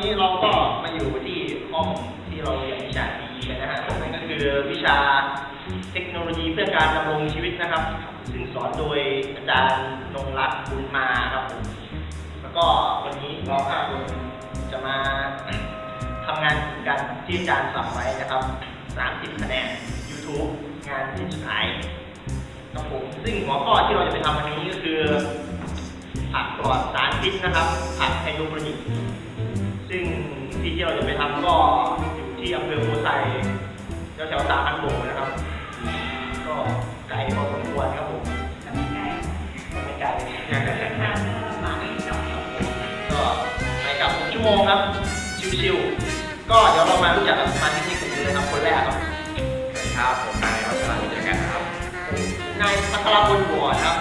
นี้เราก็มาอยู่ที่ห้องที่เราเรียนวิชาดีกันนะฮะนั่นก็คือวิชาเทคโนโลยีเพื่อการดำรงชีวิตนะครับ ซึ่งสอนโดยอาจารย์นงรัตน์บุญมาครับผมแล้วก็วันนี้เราห้าคนจะมาทำงานกันที่อาจารย์สั่งไว้นะครับ 30 คะแนน YouTube งานที่สุดท้ายครับผมซึ่งหัวข้อที่เราจะไปทำวันนี้ก็คือผักปลอดสารพิษนะครับ ผักไฮโดรโปนิก ที่ที่เราจะไปทำก็อยู่ที่อำเภอโพไซแถวแถวๆสามพันโบกนะครับ ก็ไกลพอสมควรครับผมก็ไม่ไกลก็ไปกลับหกชั่วโมงครับ ชิวๆ ก็เดี๋ยวเรามารู้จักกับสมาชิกในกลุ่มกันเลยครับคนแรกครับสวัสดีครับผมนายวัชราวิจัยกันนะครับ นายพัทรพลบัวครับ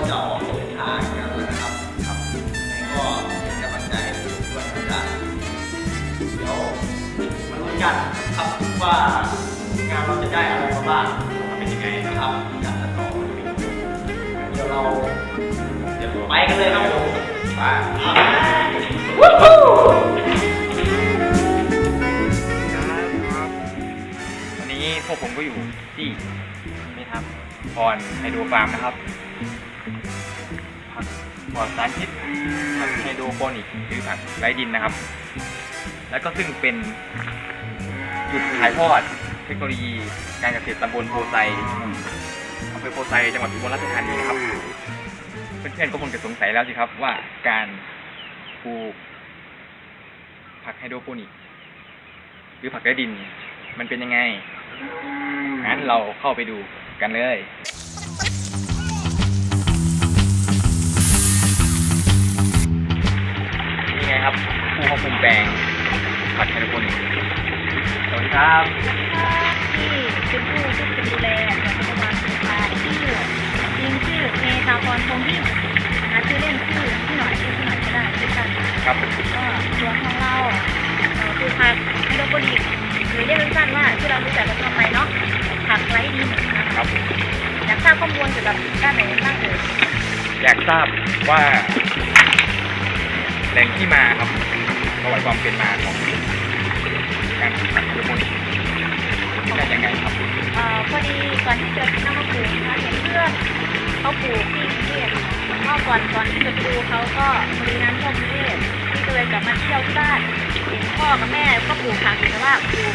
ก็จะออกเดินทางกันแล้วนะครับครับยังไงก็เป็นกำลังใจด้วยนะครับเดี๋ยวมาลุ้นกันครับว่างานเราจะได้อะไรมาบ้างมาเป็นยังไงนะครับการตัดต่อเป็นยังไงเดี๋ยวเราเดี๋ยวไปกันเลยครับผมไปวู้ฮู้วันนี้พวกผมก็อยู่ที่นี่ครับพรไฮโดรฟาร์มนะครับ ลอดสารพิษผักไฮโดรโปนิกหรือผักไร้ดินนะครับ แล้วก็ซึ่งเป็นจุดถ่ายทอดเทคโนโลยีการเกษตรตำบลโพไซอำเภอโพไซจังหวัดอุบลราชธานีนะครับ เพื่อนๆก็คงจะสงสัยแล้วสิครับว่าการปลูกผักไฮโดรโปนิกหรือผักไร้ดิน มันเป็นยังไงงั้นเราเข้าไปดูกันเลย นี่ไงครับ ผู้ควบคุมแปลงผักไฮโดรโปนิกสวัสดีครับที่เป็นผู้ที่เป็นดูแลของพยาบาลสุขภาชื่อจริงชื่อเมธาพรพงษ์ยิ่งนะคะชื่อเล่นชื่อพี่หน่อยชื่อพี่หน่อยก็ได้ชื่อกันครับผมก็ส่วนของเราเอ่อคือผักไฮโดรโปนิกหรือเรียกสั้นๆว่าที่เรารู้จักกันทั่วไปเนาะผักไร้ดินนะคะครับผมอยากทราบข้อมูลเกี่ยวกับด้านไหนบ้างเอ่ยอยากทราบว่า แหล่งที่มาครับประวัติความเป็นมาของการปลูกผักไฮโดรโปนิกได้ยังไงครับเอ่อพอดีก่อนที่จะนั่งมาปลูกนะคะเห็นเพื่อนเขาปลูกที่กรุงเทพก็ก่อนก่อนที่จะปลูกเขาก็มีน้ำท่วมกรุงเทพที่ก็เลยกลับมาเที่ยวที่บ้านเห็นพ่อกับแม่ก็ปลูกผักอยู่แต่ว่าปลูก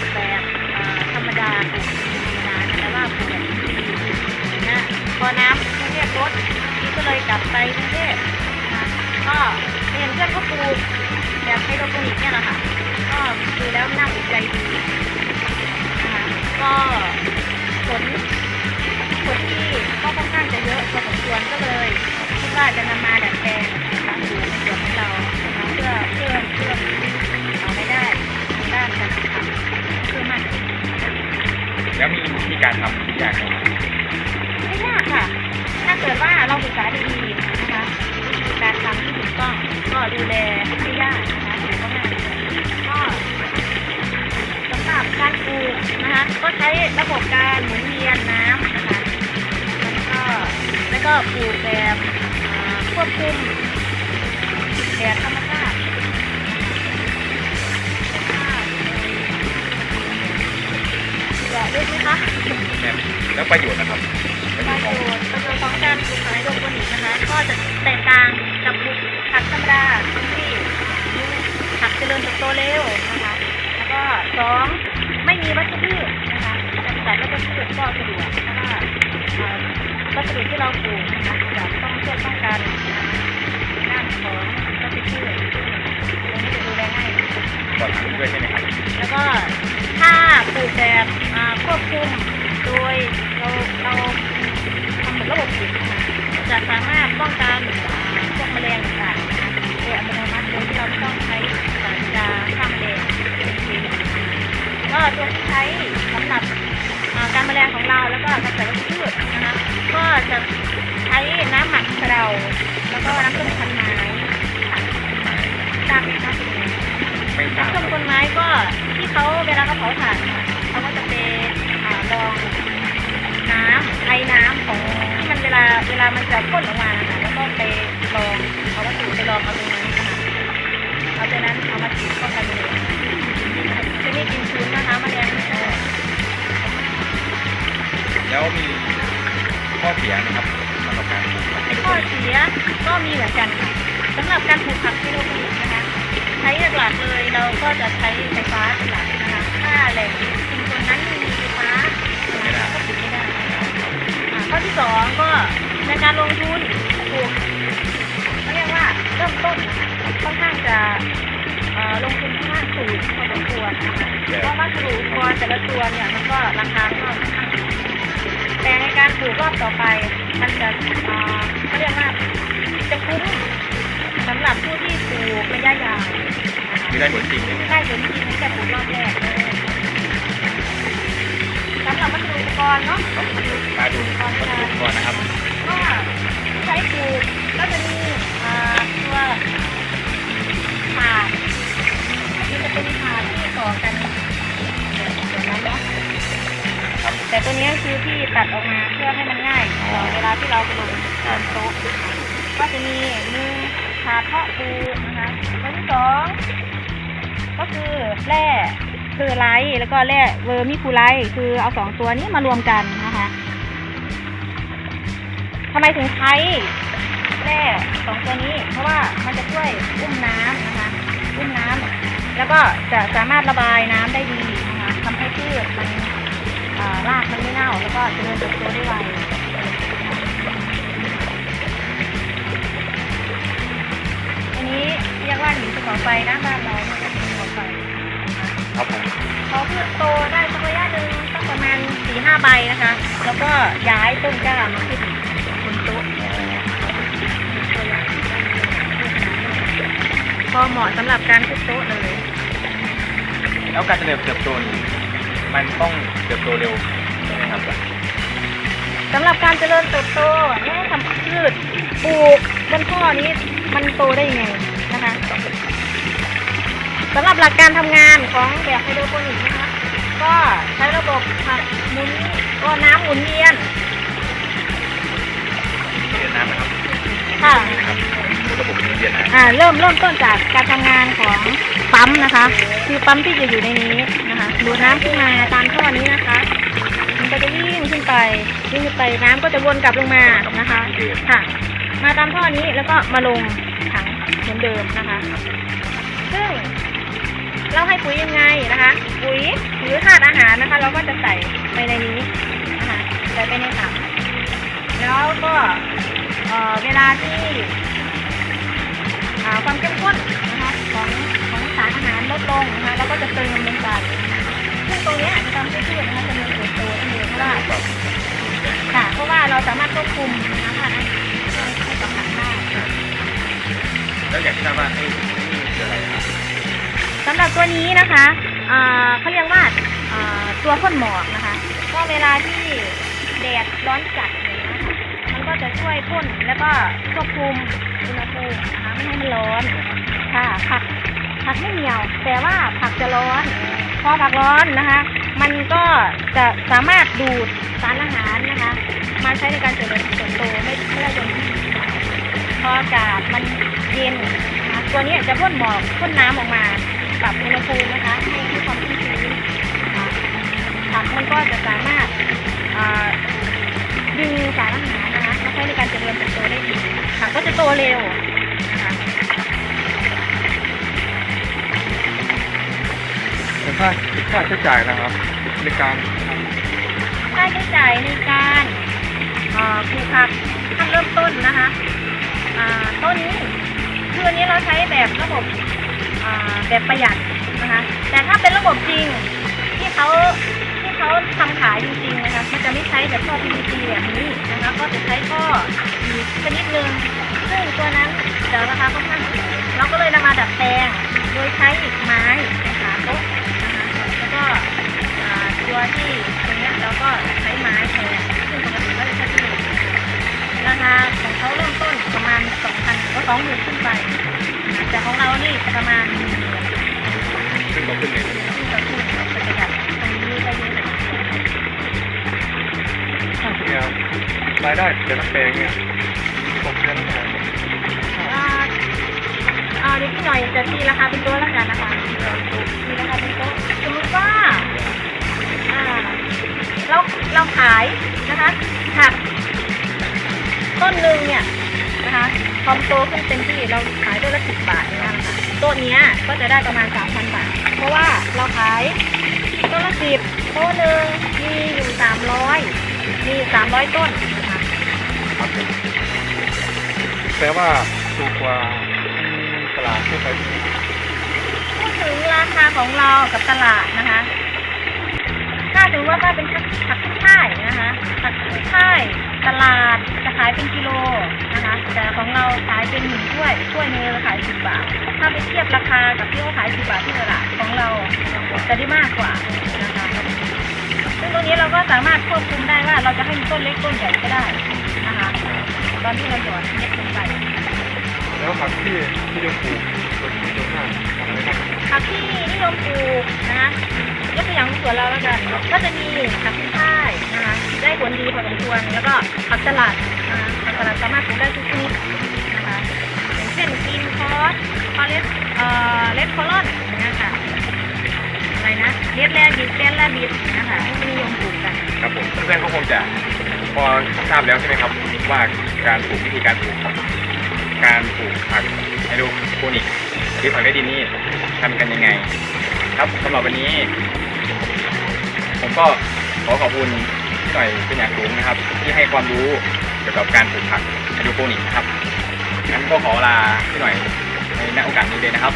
ไฮโดรโปนิกเนี่ยแหละค่ะ ก็ดูแล้วน่าสนใจดีนะคะก็ผลผลที่ก็ค่อนข้างจะเยอะพอสมควรก็เลยคิดว่าจะนำมาดัดแปลงนะคะสู่ในส่วนของเรานะคะเพื่อเพื่อเพื่อเอาไม่ได้ทางด้านการทำเพื่อมากขึ้นแล้วมีวิธีการทำที่ยากไหมไม่ยากค่ะ ถ้าเกิดว่าเราศึกษาดีๆนะคะวิธีการทำที่ถูกต้องก็ดูแล ปลูกนะคะ ก็ใช้ระบบการหมุนเวียนน้ำนะคะแล้วก็แล้วก็ปลูกแบบอ่าควบคุมแบบธรรมชาติเดี๋ยวด้วยไหมคะแบบแล้วประโยชน์นะครับประปโยระชน์โยของชน์ประโยชน์ของการปลูกไม้โดรโปนิกนะคะ ก็จะแตกต่างกับปลูกผักธรรมดาที่ผักเจริญเติบโตเร็วนะคะ แล้วก็สองไมีวัชพืชนะคะจำกัดวัชพืชก็สะดวกเพราะว่าวัสดุที่เราปลูกนะคะจะต้องช่วยป้องกันด้านของวัชพืชซึ่งตรงนี้จะดูแลง่ายปลอดสารด้วยใช่ไหมครับแล้วก็ถ้าปลูกแบบควบคุมโดยเราเราทำเหมือนระบบปิดจะสามารถป้องกันพวกแมลงต่างๆนะคะโดยอัตโนมัติโดยที่เราไม่ต้องใช้สารยาฆ่าแมลง ก็ตัวที่ใช้สำหรับการแมลงของเราแล้วก็กำจัดวัชพืชนะคะก็จะใช้น้ำหมักเระเาแล้วก็น้ำส้มคันไม้ตามไหมคะไม่ทราบส้คนไม้ก็ที่เขาเวลาเขาเผาถ่านเขาก็จะเป็นลองน้ำไอ้น้ำของที่มันเวลาเวลามันจะพ่นออกมาค่ะแล้วก็ไปลองเอาวัตถุไปลองเอาตรงนั้นะคะเอาตรงนั้นเอามาฉีดเข้ากัเลย กินชื้นนะคะแมลงไม่ออกแล้วมีข้อเสียนะครับสำหรับการปลูกผักไฮโดรข้อเสียก็มีเหมือนกันค่ะสำหรับการปลูกผักไฮโดรโปนิกนะคะใช้หลักๆเลยเราก็จะใช้ไฟฟ้าเป็นหลักนะคะถ้าแหล่งชุมชนนั้นมีไฟฟ้าก็ปลูกไม่ได้อ่าข้อที่สองก็ในการลงทุนปลูกเขาเรียกว่าเริ่มต้นนะคะค่อนข้างจะ ลงทุนค่อนข้างสูงพอสมควรนะคะเพราะวัสดุอุปกรณ์แต่ละตัวเนี่ยมันก็ราคาก็ค่อนข้างสูงแต่ในการปลูกรอบต่อไป มันจะเอ่อเขาเรียกว่าจะคุ้มสำหรับผู้ที่ปลูกระยะยาวนะคะคือได้ผลจริงใช่ไหมได้ผลจริงแต่ปลูกรอบแรกสำหรับวัสดุอุปกรณ์เนาะครับมาดูวัตถุอุปกรณ์นะครับก็ใช้ปลูกก็จะมีตัวถาด ต่ตัวนี้คือที่ตัดออกมาเพื่อให้มันง่ายต่อเวลาที่เราไปลงบนโต๊ะนะคะก็จะมีหนึ่งถาดเพาะปลูกนะคะตัวที่สองก็คือแร่คือไลท์แล้วก็แร่เวอร์มิคูไลท์คือเอาสองตัวนี้มารวมกันนะคะทำไมถึงใช้แร่สองตัวนี้ เพราะว่ามันจะช่วยอุ้มน้ำนะคะอุ้มน้ำแล้วก็จะสามารถระบายน้ำได้ดีนะคะทำให้พืชมันอ่า รากมันไม่เน่าแล้วก็เจริญเติบโตได้ไวอันนี้เรียกว่าหินภูเขาไฟนะบ้านเราเนี่ยเป็นภูเขาไฟครับผมพอพืชโตได้สักระยะหนึ่งสักประมาณสี่ห้าใบนะคะ แล้วก็ย้ายต้นกล้ามาขึ้นบนโต๊ะพอเหมาะสำหรับการขึ้นโต๊ะเลย แล้วการเจริญเติบโตนี่ มันต้องเติบโตเร็วใช่ไหมครับสำหรับการเจริญเติบโตเนี่ยทำพืชปลูกบนท่อนี้มันโตได้ยังไงนะคะสำหรับหลักการทำงานของแบบไฮโดรโปนิกนะคะ ก็ใช้ระบบผักหมุนก็น้ำหมุนเวียนเรียนน้ำนะครับค่ะนะครับระบบเรียนน้อ่าเริ่มเริ่มต้นจากการทำงานของปั๊มนะคะ คือปั๊มที่จะอยู่ในนี้นะคะ ดูดน้ำขึ้นมาตามท่อนี้นะคะ มันก็จะวิ่งขึ้นไปวิ่งขึ้นไปน้ำก็จะวนกลับลงมานะคะค่ะ มาตามท่อนี้แล้วก็มาลงถังเหมือนเดิมนะคะ ซึ่งเราให้ปุ๋ยยังไงนะคะ ปุ๋ยหรือธาตุอาหารนะคะ เราก็จะใส่ไปในนี้นะคะใส่ไปในถังแล้วก็เออเวลาที่ความเข้มข้นนะคะของของสารอาหารลดลงนะคะเราก็จะเติมลง ตรงนี้จะทำให้พืชนะคะเจริญเติบโตได้เร็วเพราะว่าค่ะเพราะว่าเราสามารถควบคุมน้ำทานอาหารให้กับผักได้แล้วอยากทราบว่าไอ้นี่คืออะไรครับสำหรับตัวนี้นะคะเขาเรียกว่าตัวพ่นหมอกนะคะ ก็เวลาที่แดดร้อนจัดอย่างเงี้ยค่ะมันก็จะช่วยพ่นแล้วก็ควบคุมอุณหภูมินะคะไม่ให้มันร้อน ค่ะผักผักไม่เหนียว แต่ว่าผักจะร้อน พอผักร้อนนะคะ มันก็จะสามารถดูดสารอาหารนะคะ มาใช้ในการเจริญเติบโตไม่ไม่ได้โดนที่พออากาศมันเย็นนะคะตัวนี้จะพ่นหมอกพ่นน้ำออกมาปรับอุณหภูมินะคะให้ให้ความชื้นผักมันก็จะสามารถดึงสารอาหารนะคะมาใช้ในการเจริญเติบโตได้ดีผักก็จะโตเร็ว ค่าค่าใช้จ่ายนะครับในการค่าใช้จ่ายในการอ่อปลูกผักขั้นเริ่มต้นนะคะอ่าต้นนี้คืออันนี้เราใช้แบบระบบอ่าแบบประหยัดนะคะ แต่ถ้าเป็นระบบจริงที่เขาที่เขาทำขายจริงๆนะคะมันจะไม่ใช้แบบท่อ PVC แบบนี้นะคะ ก็จะใช้ท่อชนิดหนึ่งซึ่งตัวนั้นจะราคาค่อนข้างสูงเราก็เลยนำมาดัดแปลงโดยใช้ไม้ ตัวที่ตรงเนี้ยเราก็ใช้ไม้แทนซึ่งปกติก็จะใช้ที่เหล็กราคาของเขาเริ่มต้นประมาณสองพันก็สองหมื่นขึ้นไปนะแต่ของเรานี่ประมาณหนึ่งหมื่นซึ่งก็ขึ้นเลยซึ่งก็คือประหยัดตรงนี้ได้เยอะเลยค่าเฉลี่ยรายได้แต่ละแปลงเนี่ยเดือนละอ่าอ่าเดี๋ยวพี่หน่อยจะตีราคาเป็นตัวแล้วกันนะคะ ต้นหนึ่งเนี่ยนะคะพอมโตขึ้นเต็มที่เราขายต้นละสิบบาทอย่างเงี้ยค่ะต้นเนี้ยก็จะได้ประมาณสามพันบาท เพราะว่าเราขายต้นละสิบต้นหนึ่งมีอยู่สามร้อยมีสามร้อยต้นนะคะครับแต่ว่าถูกกว่าตลาดทั่วไปพูดถึงราคาของเรากับตลาดนะคะ ถ้าถือว่าถ้าเป็นผักผักขึ้นช่ายนะคะผักขึ้นช่ายตลาดจะขายเป็นกิโลนะคะ แต่ของเราขายเป็นหนึ่งถ้วยถ้วยนึงเราขายสิบบาท ถ้าไปเทียบราคากับที่เขาขายสิบบาทที่ตลาดของเราจะได้มากกว่านะคะซึ่งตรงนี้เราก็สามารถควบคุมได้ว่าเราจะให้มีต้นเล็กต้นใหญ่ก็ได้นะคะตอนที่เราหยอดเม็ดลงไปแล้วผักที่ที่เรียกปลูกส่วนส่วนมากทำอะไรบ้างผักที่นิยมปลูกนะคะ ยกตัวอย่างสวนเราแล้วกัน ก็จะมีผักขึ้นช่ายนะคะได้ผลดีพอสมควรแล้วก็ผักสลัดนะคะผักสลัดสามารถปลูกได้ทุกชนิดนะคะอย่างเช่นกินคอสคอเลสเอ่อเลสคอลอนอย่างเงี้ยค่ะอะไรนะเลสแลบิดเลสแลบิดนะคะที่นิยมปลูกกันครับผมเพื่อนๆก็คงจะพอทราบแล้วใช่ไหมครับว่าการปลูกวิธีการปลูกการปลูกผักไฮโดรโปนิกหรือผักไร้ดินนี่ทำกันยังไง ครับสำหรับวันนี้ ผมก็ขอขอบคุณพี่หน่อยเป็นอย่างสูงนะครับ ที่ให้ความรู้เกี่ยวกับการปลูกผักไฮโดรโปนิกนะครับงั้นก็ขอลาพี่หน่อยในณโอกาสนี้เลยนะครับ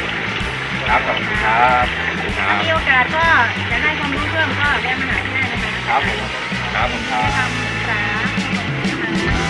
ครับขอบคุณครับขอบคุณคถ้ารับมีโอกาสก็อยากได้ความรู้เพิ่มก็แวะมาหาที่ได้นะคะครับผมครับผมครัให้บคำปรึกษานะคะ